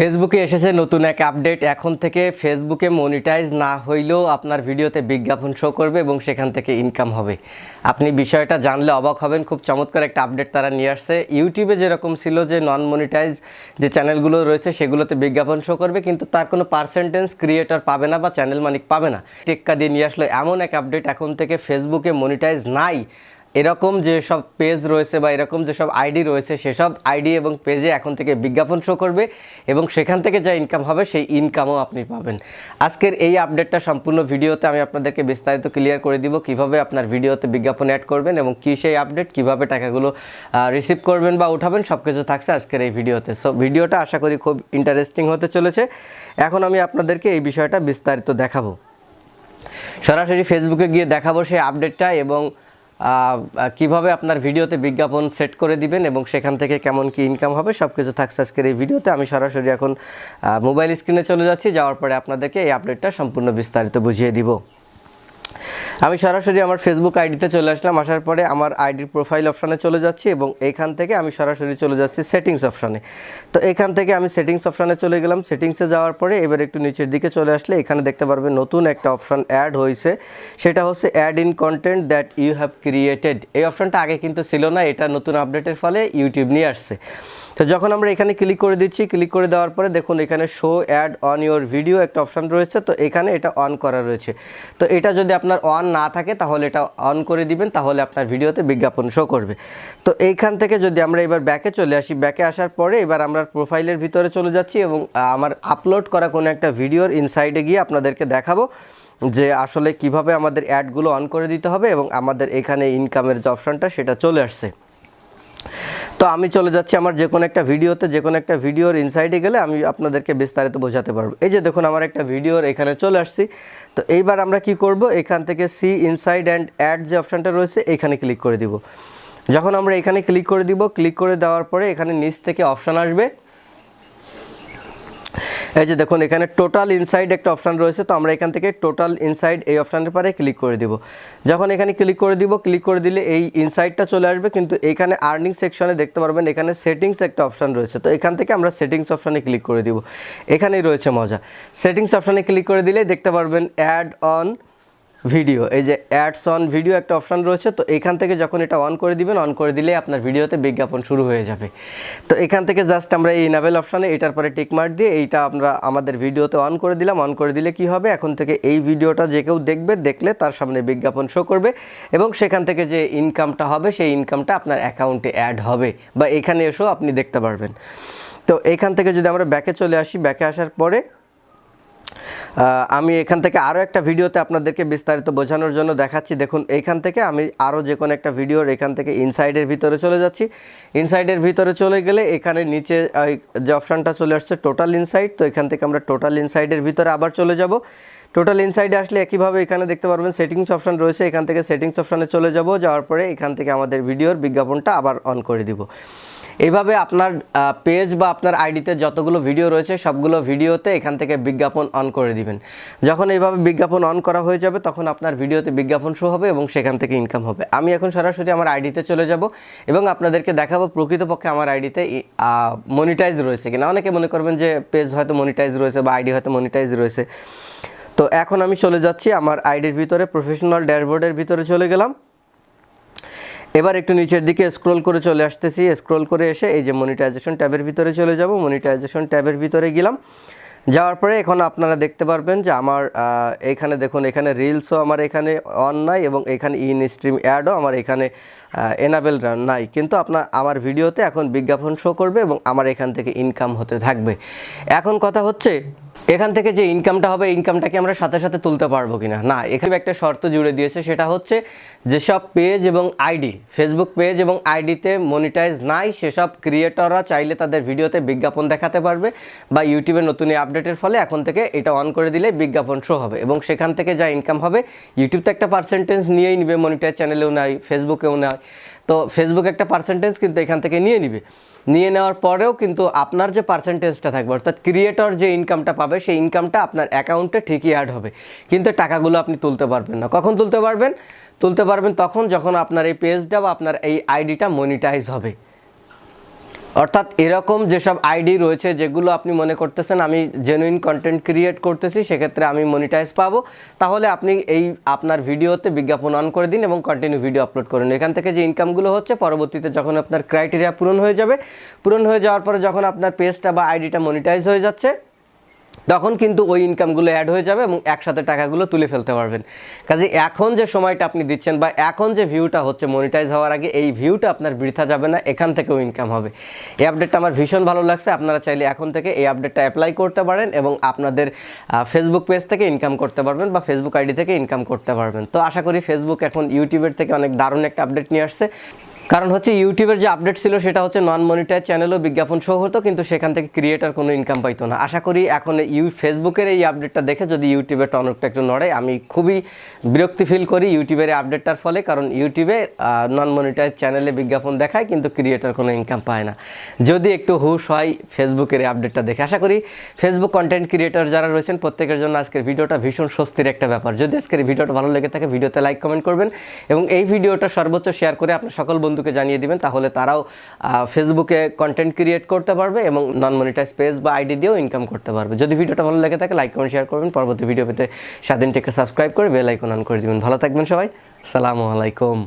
ফেসবুকে এসেছে নতুন এক আপডেট। এখন থেকে ফেসবুকে মনিটাইজ না হইলেও আপনার ভিডিওতে বিজ্ঞাপন শো করবে এবং সেখান থেকে ইনকাম হবে। আপনি বিষয়টা জানলে অবাক হবেন, খুব চমৎকার একটা আপডেট তারা নিয়ে আসছে। ইউটিউবে যেরকম ছিল যে নন মনিটাইজ যে চ্যানেলগুলো রয়েছে, সেগুলোতে বিজ্ঞাপন শো করবে, কিন্তু তার কোনো পার্সেন্টেজ ক্রিয়েটর পাবে না বা চ্যানেল মালিক পাবে না। টেক্কা দিয়ে নিয়ে আসলো এমন এক আপডেট এখন থেকে ফেসবুকে মনিটাইজ নাই। এরকম যে সব পেজ রয়েছে বা এরকম যেসব আইডি রয়েছে, সেসব আইডি এবং পেজে এখন থেকে বিজ্ঞাপন শো করবে এবং সেখান থেকে যা ইনকাম হবে, সেই ইনকামও আপনি পাবেন। আজকের এই আপডেটটা সম্পূর্ণ ভিডিওতে আমি আপনাদেরকে বিস্তারিত ক্লিয়ার করে দিব, কীভাবে আপনার ভিডিওতে বিজ্ঞাপন অ্যাড করবেন এবং কী সেই আপডেট কীভাবে টাকাগুলো রিসিভ করবেন বা উঠাবেন সব কিছু থাকছে আজকের এই ভিডিওতে। সো ভিডিওটা আশা করি খুব ইন্টারেস্টিং হতে চলেছে। এখন আমি আপনাদেরকে এই বিষয়টা বিস্তারিত দেখাবো। সরাসরি ফেসবুকে গিয়ে দেখাবো সেই আপডেটটা এবং কীভাবে আপনার ভিডিওতে বিজ্ঞাপন সেট করে দিবেন এবং সেখান থেকে কেমন কি ইনকাম হবে সব কিছু থাকছে আজকের এই ভিডিওতে। আমি সরাসরি এখন মোবাইল স্ক্রিনে চলে যাচ্ছি, যাওয়ার পরে আপনাদেরকে এই আপডেটটা সম্পূর্ণ বিস্তারিত বুঝিয়ে দিব। আমি সরাসরি আমার ফেসবুক আইডিতে চলে আসলাম। আসার পরে আমার আইডির প্রোফাইল অপশানে চলে যাচ্ছি এবং এখান থেকে আমি সরাসরি চলে যাচ্ছি সেটিংস অপশানে তো এখান থেকে আমি সেটিংস অপশানে চলে গেলাম। সেটিংসে যাওয়ার পরে এবার একটু নিচের দিকে চলে আসলে এখানে দেখতে পারবেন নতুন একটা অপশান অ্যাড হয়েছে। সেটা হচ্ছে add in content that you have created এই অপশানটা আগে কিন্তু ছিল না, এটা নতুন আপডেটের ফলে ইউটিউব নিয়ে আসছে। তো যখন আমরা এখানে ক্লিক করে দিচ্ছি ক্লিক করে দেওয়ার পরে দেখুন এখানে show add on your video একটা অপশান রয়েছে। তো এখানে এটা অন করা রয়েছে। তো এটা যদি আপনার অন না থাকে, তাহলে এটা অন করে দিবেন, তাহলে আপনার ভিডিওতে বিজ্ঞাপন শো করবে। তো এইখান থেকে যদি আমরা এবার ব্যাকে চলে আসি ব্যাকে আসার পরে এবার আমরা প্রোফাইলের ভিতরে চলে যাচ্ছি এবং আমার আপলোড করা কোনো একটা ভিডিওর ইনসাইডে গিয়ে আপনাদেরকে দেখাবো যে আসলে কীভাবে আমাদের অ্যাডগুলো অন করে দিতে হবে এবং আমাদের এখানে ইনকামের যে অপশানটা সেটা চলে আসছে। তো আমি চলে যাচ্ছি আমার যে কোনো একটা ভিডিওতে যে কোনো একটা ভিডিওর ইনসাইডে গেলে আমি আপনাদেরকে বিস্তারিত বোঝাতে পারব। এই যে দেখুন, আমার একটা ভিডিওর এখানে চলে আসছি। তো এইবার আমরা কি করব? এখান থেকে সি ইনসাইড অ্যান্ড অ্যাড যে অপশানটা রয়েছে, এখানে ক্লিক করে দিব। যখন আমরা এখানে ক্লিক করে দিব ক্লিক করে দেওয়ার পরে এখানে নিচ থেকে অপশান আসবে। এই যে দেখুন, এখানে টোটাল ইনসাইড একটা অপশান রয়েছে, তো আমরা এখান থেকে টোটাল ইনসাইড এই অপশানের পরে ক্লিক করে দিব। যখন এখানে ক্লিক করে দিব ক্লিক করে দিলে এই ইনসাইডটা চলে আসবে, কিন্তু এখানে আর্নিং সেকশনে দেখতে পারবেন, এখানে সেটিংস একটা অপশান রয়েছে, তো এখান থেকে আমরা সেটিংস অপশানে ক্লিক করে দিব। এখানেই রয়েছে মজা। সেটিংস অপশানে ক্লিক করে দিলে দেখতে পারবেন অ্যাড অন ভিডিও। এই যে অ্যাডস অন ভিডিও একটা অপশান রয়েছে, তো এখান থেকে যখন এটা অন করে দিবেন অন করে দিলে আপনার ভিডিওতে বিজ্ঞাপন শুরু হয়ে যাবে। তো এখান থেকে জাস্ট আমরা এই ইনাবেল অপশানে এটার পরে টিক মার্ক দিয়ে এইটা আমরা আমাদের ভিডিওতে অন করে দিলাম। অন করে দিলে কি হবে? এখন থেকে এই ভিডিওটা যে কেউ দেখবে, দেখলে তার সামনে বিজ্ঞাপন শো করবে এবং সেখান থেকে যে ইনকামটা হবে, সেই ইনকামটা আপনার অ্যাকাউন্টে অ্যাড হবে বা এখানে এসেও আপনি দেখতে পারবেন। তো এখান থেকে যদি আমরা ব্যাকে চলে আসি ব্যাকে আসার পরে আমি এখান থেকে আরও একটা ভিডিওতে আপনাদেরকে বিস্তারিত বোঝানোর জন্য দেখাচ্ছি। দেখুন এইখান থেকে আমি আরও যে কোনো একটা ভিডিওর এখান থেকে ইনসাইডের ভিতরে চলে যাচ্ছি। ইনসাইডের ভিতরে চলে গেলে এখানে নিচে যে অপশানটা চলে আসছে টোটাল ইনসাইড তো এখান থেকে আমরা টোটাল ইনসাইডের ভিতরে আবার চলে যাব। টোটাল ইনসাইডে আসলে একইভাবে এখানে দেখতে পারবেন সেটিংস অপশান রয়েছে, এখান থেকে সেটিংস অপশানে চলে যাব, যাওয়ার পরে এখান থেকে আমাদের ভিডিওর বিজ্ঞাপনটা আবার অন করে দিব। এইভাবে আপনার পেজ বা আপনার আইডিতে যতগুলো ভিডিও রয়েছে, সবগুলো ভিডিওতে এখান থেকে বিজ্ঞাপন অন করে দিবেন। যখন এইভাবে বিজ্ঞাপন অন করা হয়ে যাবে, তখন আপনার ভিডিওতে বিজ্ঞাপন শো হবে এবং সেখান থেকে ইনকাম হবে। আমি এখন সরাসরি আমার আইডিতে চলে যাব এবং আপনাদেরকে দেখাবো প্রকৃতপক্ষে আমার আইডিতে মনিটাইজ রয়েছে কিনা। অনেকে মনে করবেন যে পেজ হয়তো মনিটাইজ রয়েছে বা আইডি হয়তো মনিটাইজ রয়েছে। তো এখন আমি চলে যাচ্ছি আমার আইডির ভিতরে প্রফেশনাল ড্যাশবোর্ডের ভিতরে চলে গেলাম। এবার একটু নিচের দিকে স্ক্রল করে চলে আসতেছি। স্ক্রল করে এসে এই যে মনিটাইজেশন ট্যাবের ভিতরে চলে যাব। মনিটাইজেশন ট্যাবের ভিতরে গেলাম। যাওয়ার পরে এখন আপনারা দেখতে পারবেন যে আমার এখানে দেখুন, এখানে রিলসও আমার এখানে অন নাই এবং এখানে ইন স্ট্রিম অ্যাডও আমার এখানে এনাবেল নাই। কিন্তু আপনার, আমার ভিডিওতে এখন বিজ্ঞাপন শো করবে এবং আমার এখান থেকে ইনকাম হতে থাকবে। এখন কথা হচ্ছে, এখান থেকে যে ইনকামটা হবে ইনকামটাকে আমরা সাথে সাথে তুলতে পারব কিনা? না, এখানে একটা শর্ত জুড়ে দিয়েছে, সেটা হচ্ছে যেসব পেজ এবং আইডি ফেসবুক পেজ এবং আইডিতে মনিটাইজ নাই, সেসব ক্রিয়েটররা চাইলে তাদের ভিডিওতে বিজ্ঞাপন দেখাতে পারবে বা ইউটিউবে নতুন এই আপডেটের ফলে এখন থেকে এটা অন করে দিলে বিজ্ঞাপন শো হবে এবং সেখান থেকে যা ইনকাম হবে ইউটিউব তো একটা পার্সেন্টেজ নিয়েই নিবে মনিটাইজ চ্যানেলেও নেয় ফেসবুকেও নেয় তো ফেসবুক একটা পার্সেন্টেজ কিন্তু এখান থেকে নিয়ে নিবে। নিয়ে নেওয়ার পরেও কিন্তু আপনার যে পার্সেন্টেজটা থাকবে, অর্থাৎ ক্রিয়েটর যে ইনকামটা পাবে, সেই ইনকামটা আপনার অ্যাকাউন্টে ঠিকই অ্যাড হবে। কিন্তু টাকাগুলো আপনি তুলতে পারবেন না। কখন তুলতে পারবেন? তুলতে পারবেন তখন যখন আপনার এই পেজটা বা আপনার এই আইডিটা মনিটাইজ হবে। অর্থাৎ এরকম যেসব আইডি রয়েছে, যেগুলো আপনি মনে করতেছেন আমি জেনুইন কন্টেন্ট ক্রিয়েট করতেছি, সেক্ষেত্রে আমি মনিটাইজ পাবো। তাহলে আপনি এই আপনার ভিডিওতে বিজ্ঞাপন অন করে দিন এবং কন্টিনিউ ভিডিও আপলোড করুন। এখান থেকে যে ইনকামগুলো হচ্ছে, পরবর্তীতে যখন আপনার ক্রাইটেরিয়া পূরণ হয়ে যাবে, পূরণ হয়ে যাওয়ার পরে যখন আপনার পেজটা বা আইডিটা মনিটাইজ হয়ে যাচ্ছে তখন কিন্তু ওই ইনকামগুলো অ্যাড হয়ে যাবে এবং একসাথে টাকাগুলো তুলে ফেলতে পারবেন। কাজে এখন যে সময়টা আপনি দিচ্ছেন বা এখন যে ভিউটা হচ্ছে মনিটাইজ হওয়ার আগে, এই ভিউটা আপনার বৃথা যাবে না, এখান থেকেও ইনকাম হবে। এই আপডেটটা আমার ভীষণ ভালো লাগছে, আপনারা চাইলে এখন থেকে এই আপডেটটা অ্যাপ্লাই করতে পারেন এবং আপনাদের ফেসবুক পেজ থেকে ইনকাম করতে পারবেন বা ফেসবুক আইডি থেকে ইনকাম করতে পারবেন। তো আশা করি ফেসবুক এখন ইউটিউবের থেকে অনেক দারুণ একটা আপডেট নিয়ে আসছে। কারণ হচ্ছে ইউটিউবের যে আপডেট ছিল সেটা হচ্ছে নন মনিটাইজ চ্যানেলও বিজ্ঞাপন শো হতো, কিন্তু সেখান থেকে ক্রিয়েটার কোনো ইনকাম পাইতো না। আশা করি এখন ইউ ফেসবুকের এই আপডেটটা দেখে যদি ইউটিউবের টনকটা একটু নড়ে আমি খুবই বিরক্তি ফিল করি ইউটিউবের আপডেটটার ফলে, কারণ ইউটিউবে নন মনিটাইজ চ্যানেলে বিজ্ঞাপন দেখায়, কিন্তু ক্রিয়েটার কোনো ইনকাম পায় না। যদি একটু হুশ হয় ফেসবুকের এই আপডেটটা দেখে। আশা করি ফেসবুক কন্টেন্ট ক্রিয়েটার যারা রয়েছেন, প্রত্যেকের জন্য আজকের ভিডিওটা ভীষণ স্বস্তির একটা ব্যাপার। যদি আজকের ভিডিওটা ভালো লেগে থাকে, ভিডিওতে লাইক কমেন্ট করবেন এবং এই ভিডিওটা সর্বোচ্চ শেয়ার করে আপনার সকল বন্ধুকে জানিয়ে দিবেন, তাহলে তারাও ফেসবুকে কন্টেন্ট ক্রিয়েট করতে পারবে এবং নন মনিটাইজ পেজ বা আইডি দিয়েও ইনকাম করতে পারবে। যদি ভিডিওটা ভালো লেগে থাকে লাইক কমেন্ট শেয়ার করবেন। পরবর্তী ভিডিও পেতে স্বাধীন টেকে সাবস্ক্রাইব করে বেল আইকন অন করে দিবেন। ভালো থাকবেন সবাই। সালামু আলাইকুম।